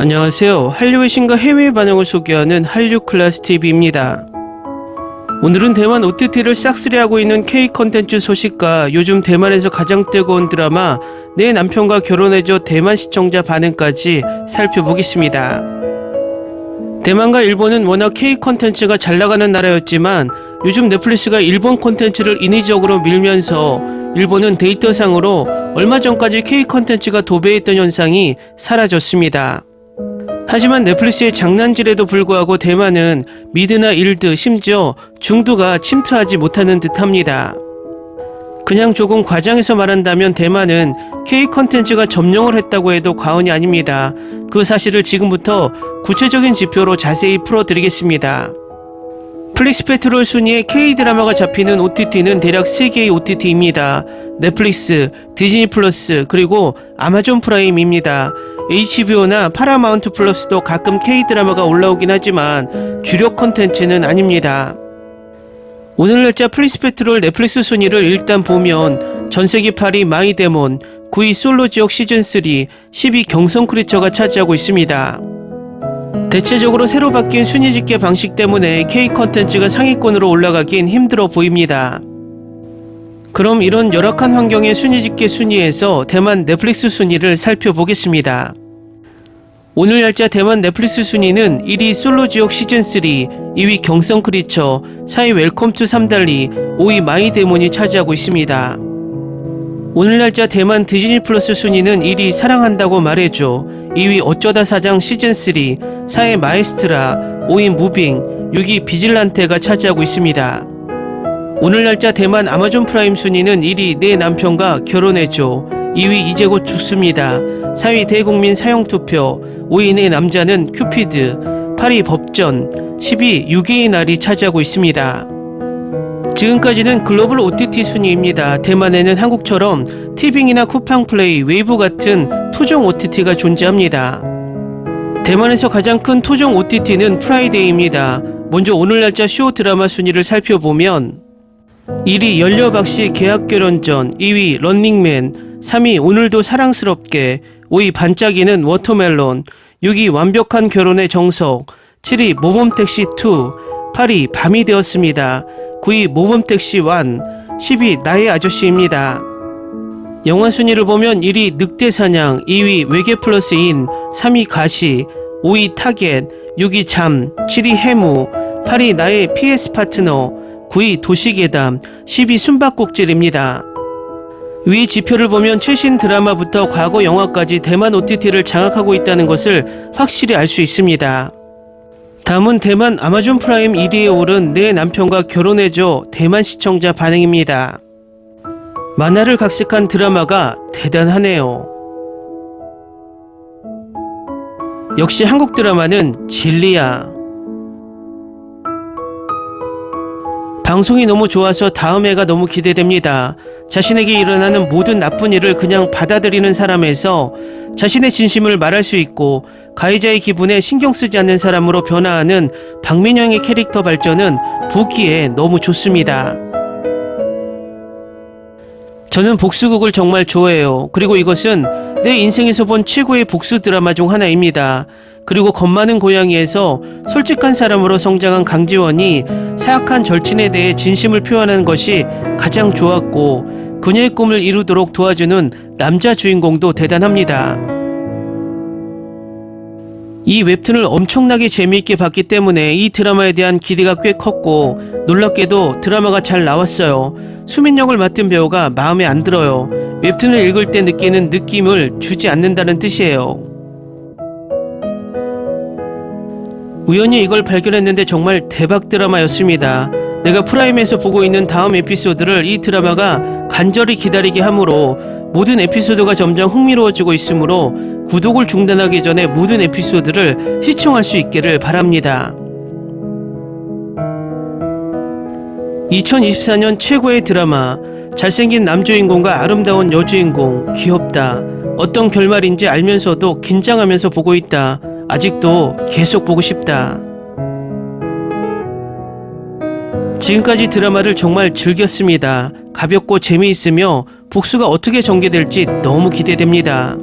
안녕하세요. 한류의 신과 해외 반응을 소개하는 한류 클래스 TV입니다. 오늘은 대만 OTT를 싹쓸이하고 있는 K 컨텐츠 소식과 요즘 대만에서 가장 뜨거운 드라마 내 남편과 결혼해줘 대만 시청자 반응까지 살펴보겠습니다. 대만과 일본은 워낙 K 컨텐츠가 잘 나가는 나라였지만 요즘 넷플릭스가 일본 콘텐츠를 인위적으로 밀면서 일본은 데이터상으로 얼마 전까지 K 컨텐츠가 도배했던 현상이 사라졌습니다. 하지만 넷플릭스의 장난질에도 불구하고 대만은 미드나 일드 심지어 중두가 침투하지 못하는 듯합니다. 그냥 조금 과장해서 말한다면 대만은 K 컨텐츠가 점령을 했다고 해도 과언이 아닙니다. 그 사실을 지금부터 구체적인 지표로 자세히 풀어드리겠습니다. 플릭스 페트롤 순위에 K 드라마가 잡히는 OTT는 대략 3개의 OTT입니다. 넷플릭스, 디즈니 플러스, 그리고 아마존 프라임입니다. HBO나 파라마운트 플러스도 가끔 K 드라마가 올라오긴 하지만 주력 컨텐츠는 아닙니다. 오늘 날짜 플리스 페트롤 넷플릭스 순위를 일단 보면 전세기 8위 마이데몬, 9위 솔로 지역 시즌3, 10위 경성 크리처가 차지하고 있습니다. 대체적으로 새로 바뀐 순위 집계 방식 때문에 K 컨텐츠가 상위권으로 올라가긴 힘들어 보입니다. 그럼 이런 열악한 환경의 순위 집계 순위에서 대만 넷플릭스 순위를 살펴보겠습니다. 오늘 날짜 대만 넷플릭스 순위는 1위 솔로 지옥 시즌3, 2위 경성 크리처, 4위 웰컴 투 삼달리, 5위 마이 데몬이 차지하고 있습니다. 오늘 날짜 대만 디즈니 플러스 순위는 1위 사랑한다고 말해줘, 2위 어쩌다 사장 시즌3, 4위 마에스트라, 5위 무빙, 6위 비질란테가 차지하고 있습니다. 오늘 날짜 대만 아마존 프라임 순위는 1위 내 남편과 결혼해줘 2위 이제 곧 죽습니다. 4위 대국민 사형투표 5위 내 남자는 큐피드 8위 법전 10위 유괴의 날이 차지하고 있습니다. 지금까지는 글로벌 OTT 순위입니다. 대만에는 한국처럼 티빙이나 쿠팡 플레이, 웨이브 같은 토종 OTT가 존재합니다. 대만에서 가장 큰 토종 OTT는 프라이데이입니다. 먼저 오늘 날짜 쇼 드라마 순위를 살펴보면 1위 연려박씨 계약결혼 전 2위 런닝맨 3위 오늘도 사랑스럽게 5위 반짝이는 워터멜론 6위 완벽한 결혼의 정석 7위 모범택시 2 8위 밤이 되었습니다. 9위 모범택시 1 10위 나의 아저씨입니다. 영화 순위를 보면 1위 늑대사냥 2위 외계 플러스인 3위 가시 5위 타겟 6위 잠 7위 해무 8위 나의 PS 파트너 9위 도시계담, 10위 숨바꼭질입니다. 위 지표를 보면 최신 드라마부터 과거 영화까지 대만 OTT를 장악하고 있다는 것을 확실히 알 수 있습니다. 다음은 대만 아마존 프라임 1위에 오른 내 남편과 결혼해줘 대만 시청자 반응입니다. 만화를 각색한 드라마가 대단하네요. 역시 한국 드라마는 진리야. 방송이 너무 좋아서 다음 회가 너무 기대됩니다. 자신에게 일어나는 모든 나쁜 일을 그냥 받아들이는 사람에서 자신의 진심을 말할 수 있고 가해자의 기분에 신경 쓰지 않는 사람으로 변화하는 박민영의 캐릭터 발전은 보기에 너무 좋습니다. 저는 복수극을 정말 좋아해요. 그리고 이것은 내 인생에서 본 최고의 복수 드라마 중 하나입니다. 그리고 겁 많은 고양이에서 솔직한 사람으로 성장한 강지원이 사악한 절친에 대해 진심을 표현하는 것이 가장 좋았고 그녀의 꿈을 이루도록 도와주는 남자 주인공도 대단합니다. 이 웹툰을 엄청나게 재미있게 봤기 때문에 이 드라마에 대한 기대가 꽤 컸고 놀랍게도 드라마가 잘 나왔어요. 수민 역을 맡은 배우가 마음에 안 들어요. 웹툰을 읽을 때 느끼는 느낌을 주지 않는다는 뜻이에요. 우연히 이걸 발견했는데 정말 대박 드라마였습니다. 내가 프라임에서 보고 있는 다음 에피소드를 이 드라마가 간절히 기다리게 하므로 모든 에피소드가 점점 흥미로워지고 있으므로 구독을 중단하기 전에 모든 에피소드를 시청할 수 있기를 바랍니다. 2024년 최고의 드라마 잘생긴 남주인공과 아름다운 여주인공 귀엽다 어떤 결말인지 알면서도 긴장하면서 보고 있다 아직도 계속 보고 싶다 지금까지 드라마를 정말 즐겼습니다 가볍고 재미있으며 복수가 어떻게 전개될지 너무 기대됩니다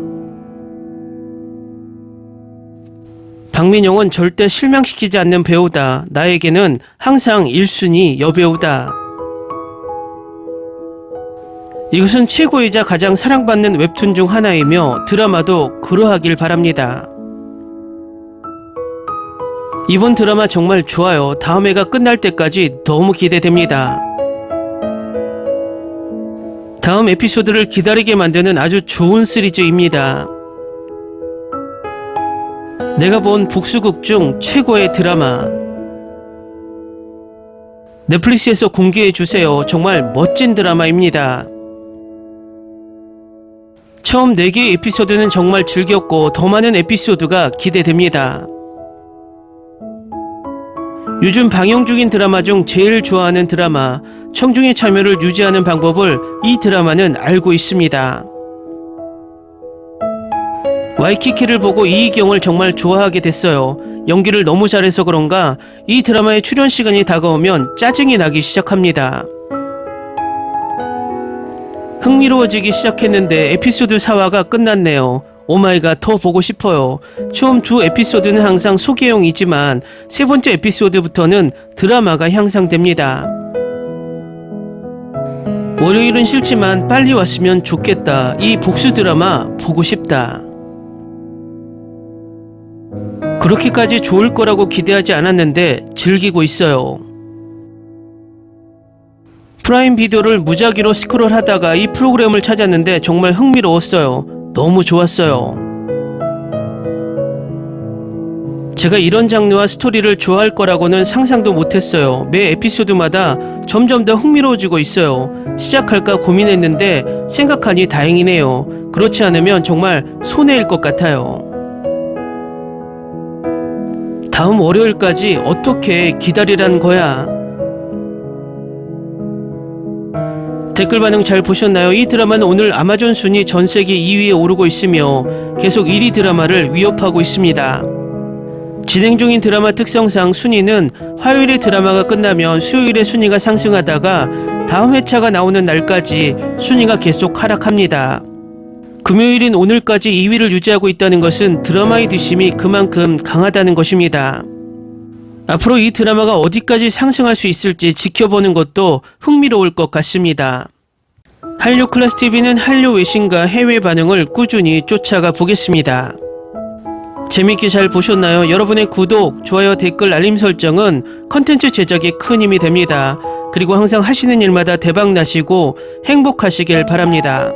박민영은 절대 실망시키지 않는 배우다. 나에게는 항상 1순위 여배우다. 이것은 최고이자 가장 사랑받는 웹툰 중 하나이며 드라마도 그러하길 바랍니다. 이번 드라마 정말 좋아요. 다음 회가 끝날 때까지 너무 기대됩니다. 다음 에피소드를 기다리게 만드는 아주 좋은 시리즈입니다. 내가 본 복수극 중 최고의 드라마. 넷플릭스에서 공개해 주세요. 정말 멋진 드라마입니다. 처음 4개의 에피소드는 정말 즐겼고 더 많은 에피소드가 기대됩니다. 요즘 방영 중인 드라마 중 제일 좋아하는 드라마, 청중의 참여를 유지하는 방법을 이 드라마는 알고 있습니다. 와이키키를 보고 이희경을 정말 좋아하게 됐어요. 연기를 너무 잘해서 그런가 이 드라마의 출연 시간이 다가오면 짜증이 나기 시작합니다. 흥미로워지기 시작했는데 에피소드 4화가 끝났네요. 오마이갓 더 보고 싶어요. 처음 두 에피소드는 항상 소개용이지만 세 번째 에피소드부터는 드라마가 향상됩니다. 월요일은 싫지만 빨리 왔으면 좋겠다. 이 복수 드라마 보고 싶다. 그렇게까지 좋을 거라고 기대하지 않았는데 즐기고 있어요. 프라임 비디오를 무작위로 스크롤 하다가 이 프로그램을 찾았는데 정말 흥미로웠어요. 너무 좋았어요. 제가 이런 장르와 스토리를 좋아할 거라고는 상상도 못했어요. 매 에피소드마다 점점 더 흥미로워지고 있어요. 시작할까 고민했는데 생각하니 다행이네요. 그렇지 않으면 정말 손해일 것 같아요. 다음 월요일까지 어떻게 기다리라는 거야? 댓글 반응 잘 보셨나요? 이 드라마는 오늘 아마존 순위 전 세계 2위에 오르고 있으며 계속 1위 드라마를 위협하고 있습니다. 진행 중인 드라마 특성상 순위는 화요일에 드라마가 끝나면 수요일에 순위가 상승하다가 다음 회차가 나오는 날까지 순위가 계속 하락합니다. 금요일인 오늘까지 2위를 유지하고 있다는 것은 드라마의 뒷심이 그만큼 강하다는 것입니다. 앞으로 이 드라마가 어디까지 상승할 수 있을지 지켜보는 것도 흥미로울 것 같습니다. 한류 클래스 TV는 한류 외신과 해외 반응을 꾸준히 쫓아가 보겠습니다. 재밌게 잘 보셨나요? 여러분의 구독, 좋아요, 댓글, 알림 설정은 컨텐츠 제작에 큰 힘이 됩니다. 그리고 항상 하시는 일마다 대박 나시고 행복하시길 바랍니다.